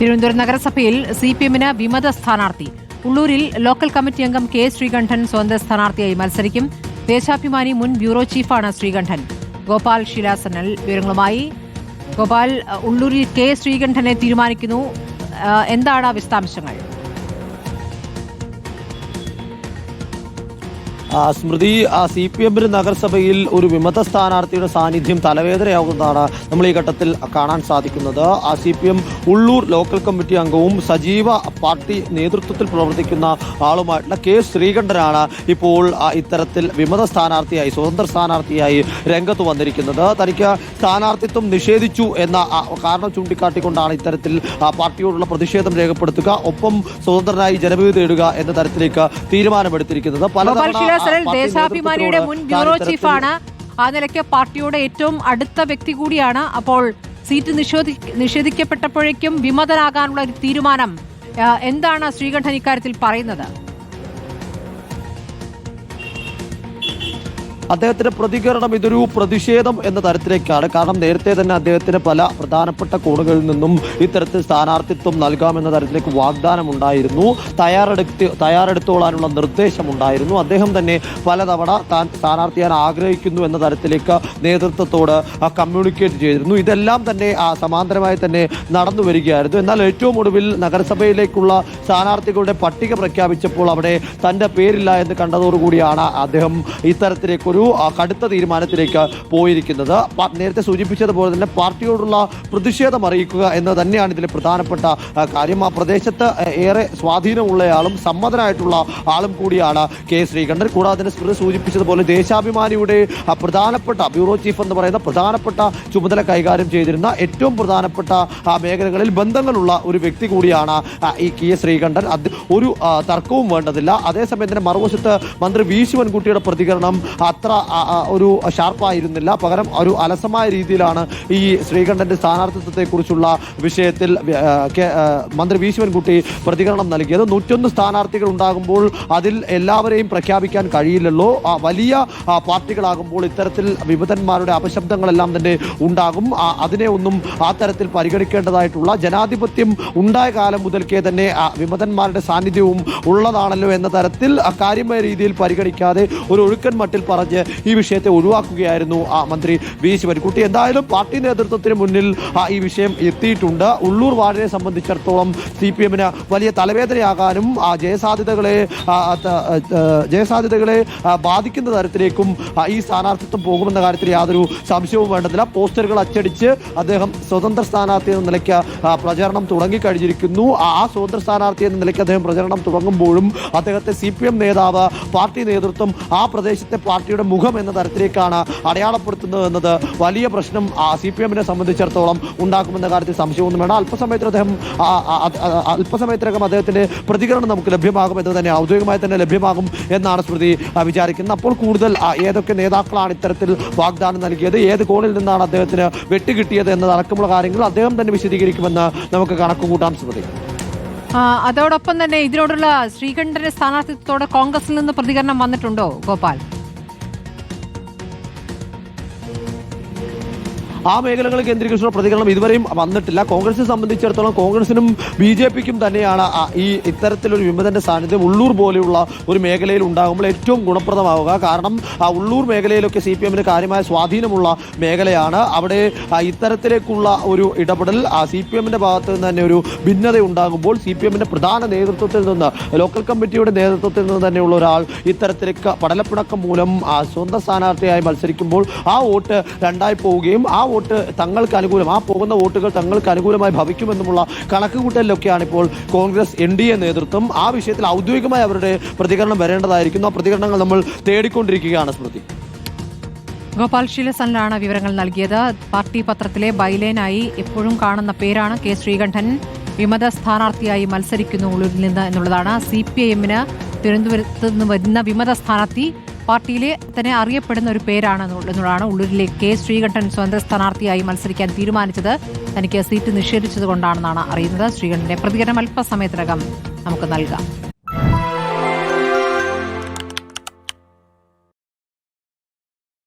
തിരുവനന്തപുരം നഗരസഭയിൽ C P എമ്മിന് വിമത സ്ഥാനാർത്ഥി. ഉള്ളൂരിൽ ലോക്കൽ കമ്മിറ്റി അംഗം കെ ശ്രീകണ്ഠൻ സ്വന്തം സ്ഥാനാർത്ഥിയായി മത്സരിക്കും. ദേശാഭിമാനി മുൻ ബ്യൂറോ ചീഫാണ് ശ്രീകണ്ഠൻ. ഗോപാൽ ശിലാസനൽ വിവരങ്ങളുമായി. ഗോപാൽ ഉള്ളൂരിൽ കെ ശ്രീകണ്ഠനെ തീരുമാനിക്കുന്നു. എന്താണ് വിശദാംശങ്ങൾ? സ്മൃതി സി പി എമ്മിന് നഗരസഭയിൽ ഒരു വിമത സ്ഥാനാർത്ഥിയുടെ സാന്നിധ്യം തലവേദനയാകുന്നതാണ് നമ്മൾ ഈ ഘട്ടത്തിൽ കാണാൻ സാധിക്കുന്നത്. ആ C P M Ulloor local committee അംഗവും സജീവ പാർട്ടി നേതൃത്വത്തിൽ പ്രവർത്തിക്കുന്ന ആളുമായിട്ടുള്ള കെ ശ്രീകണ്ഠനാണ് ഇപ്പോൾ ഇത്തരത്തിൽ വിമത സ്ഥാനാർത്ഥിയായി സ്വതന്ത്ര സ്ഥാനാർത്ഥിയായി രംഗത്ത് വന്നിരിക്കുന്നത്. തനിക്ക് സ്ഥാനാർത്ഥിത്വം നിഷേധിച്ചു എന്ന കാരണം ചൂണ്ടിക്കാട്ടിക്കൊണ്ടാണ് ഇത്തരത്തിൽ പാർട്ടിയോടുള്ള പ്രതിഷേധം രേഖപ്പെടുത്തുക ഒപ്പം സ്വതന്ത്രനായി ജനവിധി തേടുക എന്ന തരത്തിലേക്ക് തീരുമാനമെടുത്തിരിക്കുന്നത്. ഗോപാൽ ആ ദേശാഭിമാനിയുടെ മുൻ ബ്യൂറോ ചീഫാണ്. ആ നിലയ്ക്ക് പാർട്ടിയുടെ ഏറ്റവും അടുത്ത വ്യക്തി കൂടിയാണ്. അപ്പോൾ സീറ്റ് നിഷേധി നിഷേധിക്കപ്പെട്ടപ്പോഴേക്കും വിമതനാകാനുള്ള ഒരു തീരുമാനം എന്താണ് ശ്രീകണ്ഠൻ ഇക്കാര്യത്തിൽ പറയുന്നത്? അദ്ദേഹത്തിന്റെ പ്രതികരണം ഇതൊരു പ്രതിഷേധം എന്ന തരത്തിലേക്കാണ്. കാരണം നേരത്തെ തന്നെ അദ്ദേഹത്തിന് പല പ്രധാനപ്പെട്ട കോണുകളിൽ നിന്നും ഇത്തരത്തിൽ സ്ഥാനാർത്ഥിത്വം നൽകാമെന്ന തരത്തിലേക്ക് വാഗ്ദാനം ഉണ്ടായിരുന്നു. തയ്യാറെടുത്ത് തയ്യാറെടുത്തോളാനുള്ള നിർദ്ദേശമുണ്ടായിരുന്നു അദ്ദേഹം തന്നെ പലതവണ താൻ സ്ഥാനാർത്ഥിയാൻ ആഗ്രഹിക്കുന്നു എന്ന തരത്തിലേക്ക് നേതൃത്വത്തോട് കമ്മ്യൂണിക്കേറ്റ് ചെയ്തിരുന്നു. ഇതെല്ലാം തന്നെ സമാന്തരമായി തന്നെ നടന്നു വരികയായിരുന്നു. എന്നാൽ ഏറ്റവും ഒടുവിൽ നഗരസഭയിലേക്കുള്ള സ്ഥാനാർത്ഥികളുടെ പട്ടിക പ്രഖ്യാപിച്ചപ്പോൾ അവിടെ തന്റെ പേരില്ല എന്ന് കണ്ടതോടുകൂടിയാണ് അദ്ദേഹം ഇത്തരത്തിലേക്കൊരു ആ, കടുത്ത തീരുമാനത്തിലേക്ക് പോയിരിക്കുന്നത്. നേരത്തെ സൂചിപ്പിച്ചതുപോലെ തന്നെ പാർട്ടിയോടുള്ള പ്രതിഷേധം അറിയിക്കുക എന്ന് തന്നെയാണ് ഇതിലെ പ്രധാനപ്പെട്ട കാര്യം. ആ പ്രദേശത്ത് ഏറെ സ്വാധീനമുള്ളയാളും സമ്മതനായിട്ടുള്ള ആളും കൂടിയാണ് കെ. ശ്രീകണ്ഠൻ. കൂടാതെ തന്നെ സ്മൃതി സൂചിപ്പിച്ചതുപോലെ ദേശാഭിമാനിയുടെ പ്രധാനപ്പെട്ട ബ്യൂറോ ചീഫ് എന്ന് പറയുന്ന പ്രധാനപ്പെട്ട ചുമതല കൈകാര്യം ചെയ്തിരുന്ന ഏറ്റവും പ്രധാനപ്പെട്ട മേഖലകളിൽ ബന്ധങ്ങളുള്ള ഒരു വ്യക്തി കൂടിയാണ് ഈ കെ. ശ്രീകണ്ഠൻ. അത് ഒരു തർക്കവും വേണ്ടതില്ല. അതേസമയം തന്നെ മറുവശത്ത് മന്ത്രി വി. ശിവൻകുട്ടിയുടെ പ്രതികരണം അത്ര ആ, ഒരു ഷാർപ്പായിരുന്നില്ല. പകരം ഒരു അലസമായ രീതിയിലാണ് ഈ ശ്രീകണ്ഠന്റെ സ്ഥാനാർത്ഥിത്വത്തെ കുറിച്ചുള്ള വിഷയത്തിൽ മന്ത്രി വി ശിവൻകുട്ടി പ്രതികരണം നൽകിയത്. നൂറ്റൊന്ന് സ്ഥാനാർത്ഥികൾ ഉണ്ടാകുമ്പോൾ അതിൽ എല്ലാവരെയും പ്രഖ്യാപിക്കാൻ കഴിയില്ലല്ലോ. വലിയ പാർട്ടികളാകുമ്പോൾ ഇത്തരത്തിൽ വിമതന്മാരുടെ അപശബ്ദങ്ങളെല്ലാം തന്നെ ഉണ്ടാകും. അതിനെ ഒന്നും ആ തരത്തിൽ പരിഗണിക്കേണ്ടതായിട്ടുള്ള ജനാധിപത്യം ഉണ്ടായ കാലം മുതൽക്കേ തന്നെ വിമതന്മാരുടെ സാന്നിധ്യവും ഉള്ളതാണല്ലോ എന്ന തരത്തിൽ കാര്യമായ രീതിയിൽ പരിഗണിക്കാതെ ഒരു ഒഴുക്കൻ മട്ടിൽ പറഞ്ഞ് ഈ വിഷയത്തെ ഒഴിവാക്കുകയായിരുന്നു ആ മന്ത്രി വി ശിവൻകുട്ടി എന്തായാലും പാർട്ടി നേതൃത്വത്തിന് മുന്നിൽ ഈ വിഷയം എത്തിയിട്ടുണ്ട്. ഉള്ളൂർ വാർഡിനെ സംബന്ധിച്ചിടത്തോളം സി പി എമ്മിന് വലിയ തലവേദനയാകാനും ആ ജയസാധ്യതകളെ ജയസാധ്യതകളെ ബാധിക്കുന്ന തരത്തിലേക്കും ഈ സ്ഥാനാർത്ഥിത്വം പോകുമെന്ന കാര്യത്തിൽ യാതൊരു സംശയവും വേണ്ടതില്ല. പോസ്റ്ററുകൾ അച്ചടിച്ച് അദ്ദേഹം സ്വതന്ത്ര സ്ഥാനാർത്ഥി എന്ന നിലയ്ക്ക് പ്രചാരണം തുടങ്ങിക്കഴിഞ്ഞിരിക്കുന്നു. ആ സ്വതന്ത്ര സ്ഥാനാർത്ഥി എന്ന നിലയ്ക്ക് അദ്ദേഹം പ്രചരണം തുടങ്ങുമ്പോഴും അദ്ദേഹത്തെ സി നേതാവ് പാർട്ടി നേതൃത്വം ആ പ്രദേശത്തെ പാർട്ടിയുടെ മുഖം എന്ന തരത്തിലേക്കാണ് അടയാളപ്പെടുത്തുന്നത് എന്നത് വലിയ പ്രശ്നം സി പി എമ്മിനെ സംബന്ധിച്ചിടത്തോളം ഉണ്ടാക്കുമെന്ന കാര്യത്തിൽ സംശയമൊന്നും വേണം അല്പസമയത്തിൽ അദ്ദേഹം അല്പസമയത്തിനകം അദ്ദേഹത്തിന്റെ പ്രതികരണം നമുക്ക് ലഭ്യമാകും എന്ന് തന്നെ ഔദ്യോഗികമായി തന്നെ ലഭ്യമാകും എന്നാണ് സ്മൃതി വിചാരിക്കുന്നത്. അപ്പോൾ കൂടുതൽ ഏതൊക്കെ നേതാക്കളാണ് ഇത്തരത്തിൽ വാഗ്ദാനം നൽകിയത് ഏത് കോണിൽ നിന്നാണ് അദ്ദേഹത്തിന് വെട്ടുകിട്ടിയത് എന്നതടക്കമുള്ള കാര്യങ്ങൾ അദ്ദേഹം തന്നെ വിശദീകരിക്കുമെന്ന് നമുക്ക് കണക്കുകൂട്ടാം സ്മൃതി. ആ, അതോടൊപ്പം തന്നെ ഇതിനോടുള്ള ശ്രീകണ്ഠന്റെ സ്ഥാനാർത്ഥിത്വത്തോടെ കോൺഗ്രസിൽ നിന്ന് പ്രതികരണം വന്നിട്ടുണ്ടോ ഗോപാൽ? ആ മേഖലകൾ കേന്ദ്രീകരിച്ചുള്ള പ്രതികരണം ഇതുവരെയും വന്നിട്ടില്ല. കോൺഗ്രസിനെ സംബന്ധിച്ചിടത്തോളം കോൺഗ്രസിനും ബി ജെ പിക്കും തന്നെയാണ് ഈ ഇത്തരത്തിലൊരു വിമതന്റെ സാന്നിധ്യം ഉള്ളൂർ പോലെയുള്ള ഒരു മേഖലയിൽ ഉണ്ടാകുമ്പോൾ ഏറ്റവും ഗുണപ്രദമാവുക. കാരണം ഉള്ളൂർ മേഖലയിലൊക്കെ സി പി എമ്മിന് കാര്യമായ സ്വാധീനമുള്ള മേഖലയാണ്. അവിടെ ഇത്തരത്തിലേക്കുള്ള ഒരു ഇടപെടൽ സി പി എമ്മിന്റെ ഭാഗത്ത് നിന്ന് തന്നെ ഒരു ഭിന്നത ഉണ്ടാകുമ്പോൾ സി പി എമ്മിന്റെ പ്രധാന നേതൃത്വത്തിൽ നിന്ന് ലോക്കൽ കമ്മിറ്റിയുടെ നേതൃത്വത്തിൽ നിന്ന് തന്നെയുള്ള ഒരാൾ ഇത്തരത്തിലേക്ക് പടലപ്പിണക്കം മൂലം സ്വന്തം സ്ഥാനാർത്ഥിയായി മത്സരിക്കുമ്പോൾ ആ വോട്ട് രണ്ടായി പോവുകയും ആ വോട്ട് തങ്ങൾക്ക് അനുകൂലം ആ പോകുന്ന വോട്ടുകൾ തങ്ങൾക്ക് അനുകൂലമായി ഭവിക്കുമെന്നുമുള്ള കണക്കുകൂട്ടലിലൊക്കെയാണ് ഇപ്പോൾ കോൺഗ്രസ് എൻ ഡി എ നേതൃത്വം. ആ വിഷയത്തിൽ ഔദ്യോഗികമായി അവരുടെ പ്രതികരണം വരേണ്ടതായിരിക്കുന്നു. ആ പ്രതികരണങ്ങൾ നമ്മൾ തേടിക്കൊണ്ടിരിക്കുകയാണ് സ്മൃതി. ഗോപാൽ ശീലസനിലാണ് വിവരങ്ങൾ നൽകിയത്. പാർട്ടി പത്രത്തിലെ ബൈലൈനായി എപ്പോഴും കാണുന്ന പേരാണ് കെ ശ്രീകണ്ഠൻ. വിമത സ്ഥാനാർത്ഥിയായി മത്സരിക്കുന്നു ഉള്ളിൽ നിന്ന് എന്നുള്ളതാണ്. സി പി ഐ എമ്മിന് തിരുവനന്തപുരത്ത് നിന്ന് വരുന്ന വിമത സ്ഥാനാർത്ഥി പാർട്ടിയിലെ തന്നെ അറിയപ്പെടുന്ന ഒരു പേരാണ് എന്നുള്ളതാണ് ഉള്ളൂരിലെ കെ ശ്രീകണ്ഠൻ സ്വതന്ത്ര സ്ഥാനാർത്ഥിയായി മത്സരിക്കാൻ തീരുമാനിച്ചത്. തനിക്ക് സീറ്റ് നിഷേധിച്ചതുകൊണ്ടാണെന്നാണ് അറിയുന്നത്. ശ്രീകണ്ഠന്റെ പ്രതികരണം അല്പസമയത്തിനകം നമുക്ക് നൽകാം.